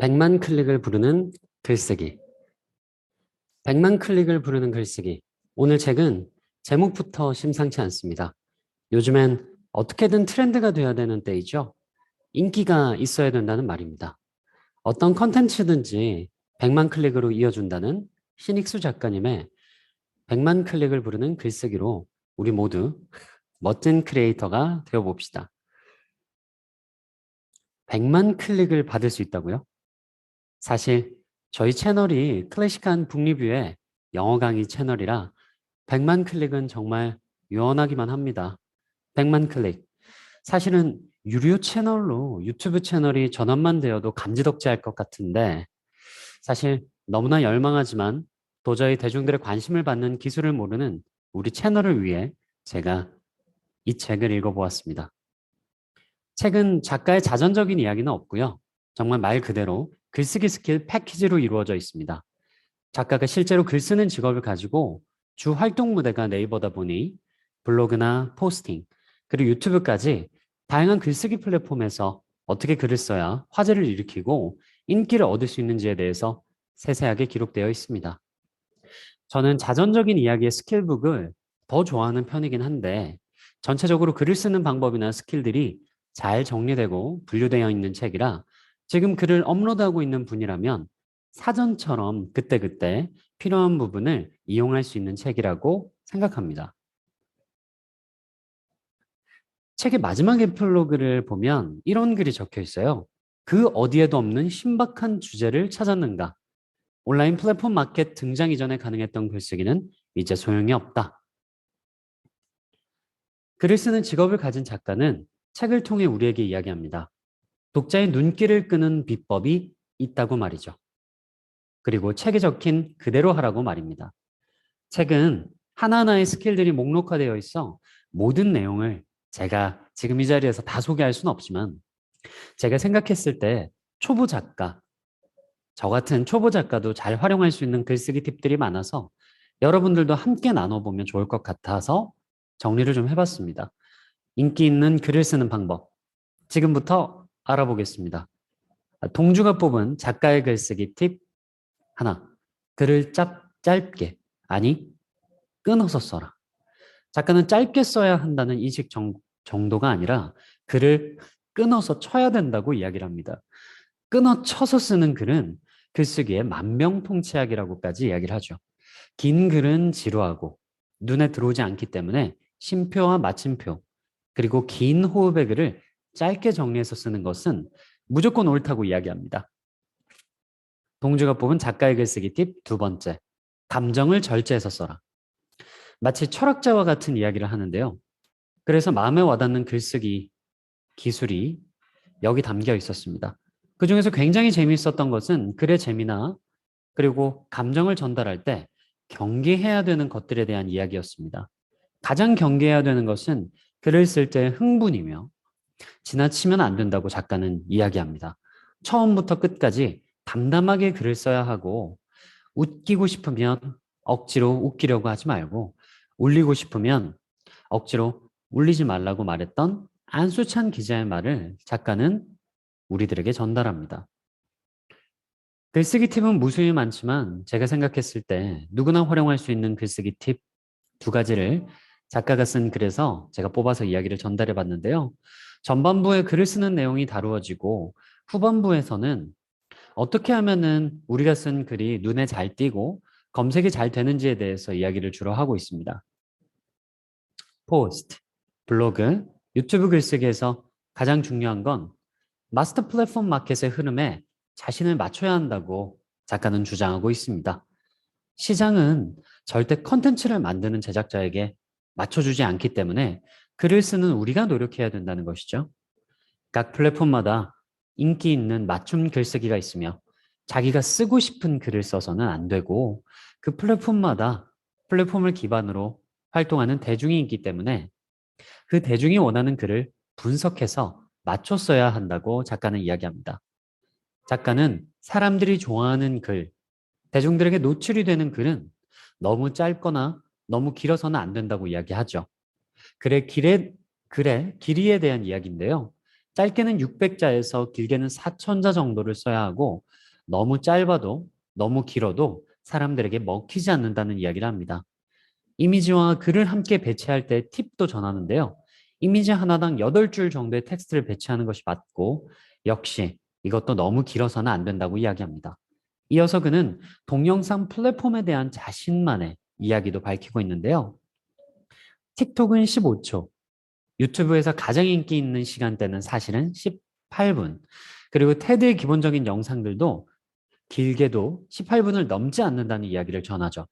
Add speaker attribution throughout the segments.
Speaker 1: 100만 클릭을 부르는 글쓰기. 100만 클릭을 부르는 글쓰기. 오늘 책은 제목부터 심상치 않습니다. 요즘엔 어떻게든 트렌드가 돼야 되는 때이죠. 인기가 있어야 된다는 말입니다. 어떤 컨텐츠든지 100만 클릭으로 이어준다는 신익수 작가님의 100만 클릭을 부르는 글쓰기로 우리 모두 멋진 크리에이터가 되어봅시다. 100만 클릭을 받을 수 있다고요? 사실 저희 채널이 클래식한 북리뷰의 영어 강의 채널이라 100만 클릭은 정말 유언하기만 합니다. 100만 클릭. 사실은 유료 채널로 유튜브 채널이 전환만 되어도 감지덕지할 것 같은데 사실 너무나 열망하지만 도저히 대중들의 관심을 받는 기술을 모르는 우리 채널을 위해 제가 이 책을 읽어보았습니다. 책은 작가의 자전적인 이야기는 없고요. 정말 말 그대로 글쓰기 스킬 패키지로 이루어져 있습니다. 작가가 실제로 글 쓰는 직업을 가지고 주 활동 무대가 네이버다 보니 블로그나 포스팅, 그리고 유튜브까지 다양한 글쓰기 플랫폼에서 어떻게 글을 써야 화제를 일으키고 인기를 얻을 수 있는지에 대해서 세세하게 기록되어 있습니다. 저는 자전적인 이야기의 스킬북을 더 좋아하는 편이긴 한데 전체적으로 글을 쓰는 방법이나 스킬들이 잘 정리되고 분류되어 있는 책이라 지금 글을 업로드하고 있는 분이라면 사전처럼 그때그때 필요한 부분을 이용할 수 있는 책이라고 생각합니다. 책의 마지막 에필로그를 보면 이런 글이 적혀 있어요. 그 어디에도 없는 신박한 주제를 찾았는가? 온라인 플랫폼 마켓 등장 이전에 가능했던 글쓰기는 이제 소용이 없다. 글을 쓰는 직업을 가진 작가는 책을 통해 우리에게 이야기합니다. 독자의 눈길을 끄는 비법이 있다고 말이죠. 그리고 책에 적힌 그대로 하라고 말입니다. 책은 하나하나의 스킬들이 목록화되어 있어 모든 내용을 제가 지금 이 자리에서 다 소개할 수는 없지만 제가 생각했을 때 초보 작가, 저 같은 초보 작가도 잘 활용할 수 있는 글쓰기 팁들이 많아서 여러분들도 함께 나눠보면 좋을 것 같아서 정리를 좀 해봤습니다. 인기 있는 글을 쓰는 방법. 지금부터 알아보겠습니다. 동주가 뽑은 작가의 글쓰기 팁 하나. 글을 짭, 짧게, 아니, 끊어서 써라. 작가는 짧게 써야 한다는 인식 정, 정도가 아니라 글을 끊어서 쳐야 된다고 이야기를 합니다. 끊어 쳐서 쓰는 글은 글쓰기의 만명통치약이라고까지 이야기를 하죠. 긴 글은 지루하고 눈에 들어오지 않기 때문에 심표와 마침표 그리고 긴 호흡의 글을 짧게 정리해서 쓰는 것은 무조건 옳다고 이야기합니다. 동주가 뽑은 작가의 글쓰기 팁 두 번째, 감정을 절제해서 써라. 마치 철학자와 같은 이야기를 하는데요. 그래서 마음에 와닿는 글쓰기 기술이 여기 담겨 있었습니다. 그 중에서 굉장히 재미있었던 것은 글의 재미나 그리고 감정을 전달할 때 경계해야 되는 것들에 대한 이야기였습니다. 가장 경계해야 되는 것은 글을 쓸 때 흥분이며 지나치면 안 된다고 작가는 이야기합니다. 처음부터 끝까지 담담하게 글을 써야 하고 웃기고 싶으면 억지로 웃기려고 하지 말고 울리고 싶으면 억지로 울리지 말라고 말했던 안수찬 기자의 말을 작가는 우리들에게 전달합니다. 글쓰기 팁은 무수히 많지만 제가 생각했을 때 누구나 활용할 수 있는 글쓰기 팁 두 가지를 작가가 쓴 글에서 제가 뽑아서 이야기를 전달해 봤는데요. 전반부에 글을 쓰는 내용이 다루어지고 후반부에서는 어떻게 하면은 우리가 쓴 글이 눈에 잘 띄고 검색이 잘 되는지에 대해서 이야기를 주로 하고 있습니다. 포스트, 블로그, 유튜브 글쓰기에서 가장 중요한 건 마스터 플랫폼 마켓의 흐름에 자신을 맞춰야 한다고 작가는 주장하고 있습니다. 시장은 절대 컨텐츠를 만드는 제작자에게 맞춰주지 않기 때문에 글을 쓰는 우리가 노력해야 된다는 것이죠. 각 플랫폼마다 인기 있는 맞춤 글쓰기가 있으며 자기가 쓰고 싶은 글을 써서는 안 되고 그 플랫폼마다 플랫폼을 기반으로 활동하는 대중이 있기 때문에 그 대중이 원하는 글을 분석해서 맞춰 써야 한다고 작가는 이야기합니다. 작가는 사람들이 좋아하는 글, 대중들에게 노출이 되는 글은 너무 짧거나 너무 길어서는 안 된다고 이야기하죠. 글의 길에, 글의 길이에 대한 이야기인데요. 짧게는 600자에서 길게는 4,000자 정도를 써야 하고 너무 짧아도 너무 길어도 사람들에게 먹히지 않는다는 이야기를 합니다. 이미지와 글을 함께 배치할 때 팁도 전하는데요. 이미지 하나당 8줄 정도의 텍스트를 배치하는 것이 맞고 역시 이것도 너무 길어서는 안 된다고 이야기합니다. 이어서 그는 동영상 플랫폼에 대한 자신만의 이야기도 밝히고 있는데요. 틱톡은 15초, 유튜브에서 가장 인기 있는 시간대는 사실은 18분, 그리고 테드의 기본적인 영상들도 길게도 18분을 넘지 않는다는 이야기를 전하죠.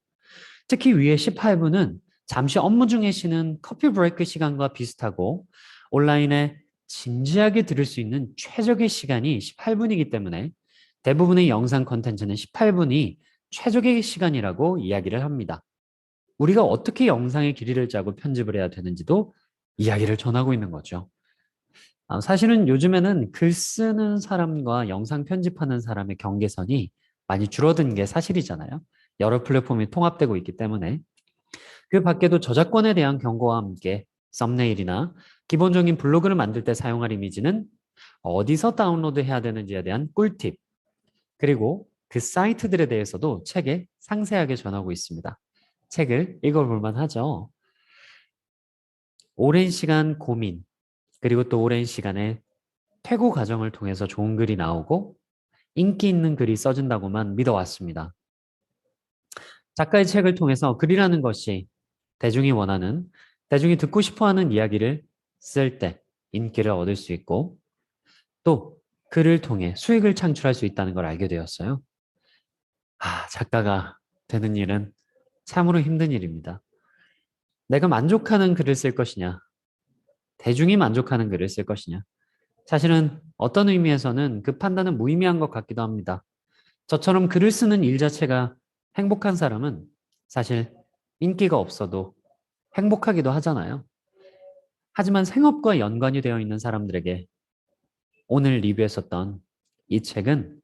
Speaker 1: 특히 위에 18분은 잠시 업무 중에 쉬는 커피 브레이크 시간과 비슷하고 온라인에 진지하게 들을 수 있는 최적의 시간이 18분이기 때문에 대부분의 영상 컨텐츠는 18분이 최적의 시간이라고 이야기를 합니다. 우리가 어떻게 영상의 길이를 짜고 편집을 해야 되는지도 이야기를 전하고 있는 거죠. 아, 사실은 요즘에는 글 쓰는 사람과 영상 편집하는 사람의 경계선이 많이 줄어든 게 사실이잖아요. 여러 플랫폼이 통합되고 있기 때문에 그 밖에도 저작권에 대한 경고와 함께 썸네일이나 기본적인 블로그를 만들 때 사용할 이미지는 어디서 다운로드 해야 되는지에 대한 꿀팁 그리고 그 사이트들에 대해서도 책에 상세하게 전하고 있습니다. 책을 읽어볼 만하죠. 오랜 시간 고민 그리고 또 오랜 시간의 퇴고 과정을 통해서 좋은 글이 나오고 인기 있는 글이 써진다고만 믿어왔습니다. 작가의 책을 통해서 글이라는 것이 대중이 원하는, 대중이 듣고 싶어하는 이야기를 쓸 때 인기를 얻을 수 있고 또 글을 통해 수익을 창출할 수 있다는 걸 알게 되었어요. 아, 작가가 되는 일은 참으로 힘든 일입니다. 내가 만족하는 글을 쓸 것이냐, 대중이 만족하는 글을 쓸 것이냐. 사실은 어떤 의미에서는 그 판단은 무의미한 것 같기도 합니다. 저처럼 글을 쓰는 일 자체가 행복한 사람은 사실 인기가 없어도 행복하기도 하잖아요. 하지만 생업과 연관이 되어 있는 사람들에게 오늘 리뷰했었던 이 책은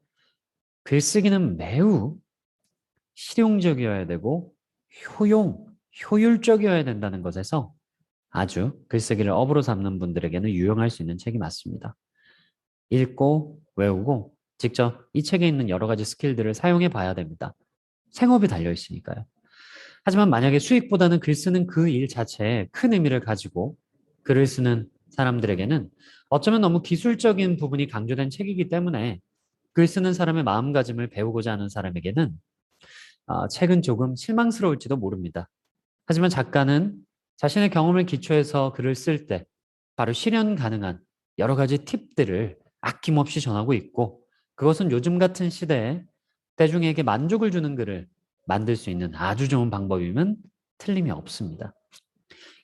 Speaker 1: 글쓰기는 매우 실용적이어야 되고 효용, 효율적이어야 된다는 것에서 아주 글쓰기를 업으로 삼는 분들에게는 유용할 수 있는 책이 맞습니다. 읽고 외우고 직접 이 책에 있는 여러 가지 스킬들을 사용해 봐야 됩니다. 생업이 달려 있으니까요. 하지만 만약에 수익보다는 글 쓰는 그 일 자체에 큰 의미를 가지고 글을 쓰는 사람들에게는 어쩌면 너무 기술적인 부분이 강조된 책이기 때문에 글 쓰는 사람의 마음가짐을 배우고자 하는 사람에게는 어, 책은 조금 실망스러울지도 모릅니다. 하지만 작가는 자신의 경험을 기초해서 글을 쓸 때 바로 실현 가능한 여러 가지 팁들을 아낌없이 전하고 있고 그것은 요즘 같은 시대에 대중에게 만족을 주는 글을 만들 수 있는 아주 좋은 방법임은 틀림이 없습니다.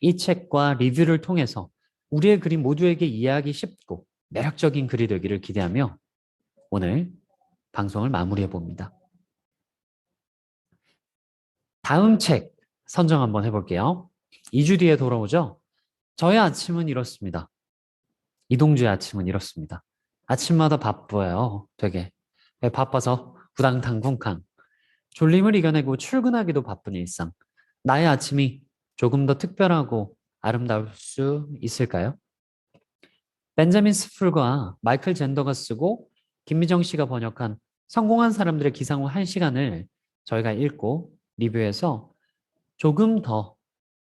Speaker 1: 이 책과 리뷰를 통해서 우리의 글이 모두에게 이해하기 쉽고 매력적인 글이 되기를 기대하며 오늘 방송을 마무리해 봅니다. 다음 책 선정 한번 해볼게요. 2주 뒤에 돌아오죠? 저의 아침은 이렇습니다. 이동주의 아침은 이렇습니다. 아침마다 바빠요. 되게. 바빠서 구당탕궁캉. 졸림을 이겨내고 출근하기도 바쁜 일상. 나의 아침이 조금 더 특별하고 아름다울 수 있을까요? 벤자민 스풀과 마이클 젠더가 쓰고 김미정 씨가 번역한 성공한 사람들의 기상 후 1시간을 저희가 읽고 리뷰해서 조금 더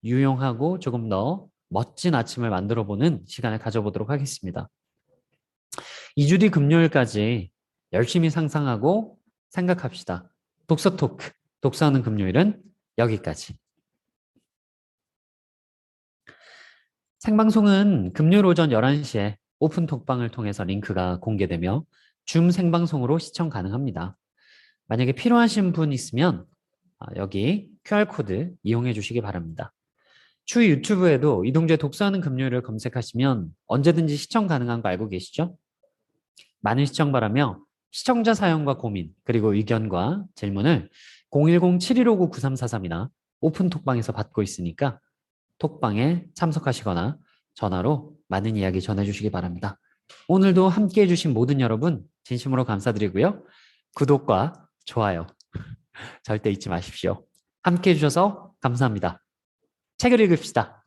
Speaker 1: 유용하고 조금 더 멋진 아침을 만들어 보는 시간을 가져보도록 하겠습니다. 2주 뒤 금요일까지 열심히 상상하고 생각합시다. 독서 토크, 독서하는 금요일은 여기까지. 생방송은 금요일 오전 11시에 오픈 톡방을 통해서 링크가 공개되며 줌 생방송으로 시청 가능합니다. 만약에 필요하신 분 있으면 아, 여기 QR코드 이용해 주시기 바랍니다. 추후 유튜브에도 이동재 독서하는 금요일을 검색하시면 언제든지 시청 가능한 거 알고 계시죠? 많은 시청 바라며 시청자 사연과 고민 그리고 의견과 질문을 010-7159-9343이나 오픈 톡방에서 받고 있으니까 톡방에 참석하시거나 전화로 많은 이야기 전해주시기 바랍니다. 오늘도 함께 해 주신 모든 여러분 진심으로 감사드리고요. 구독과 좋아요 절대 잊지 마십시오. 함께 해주셔서 감사합니다. 책을 읽읍시다.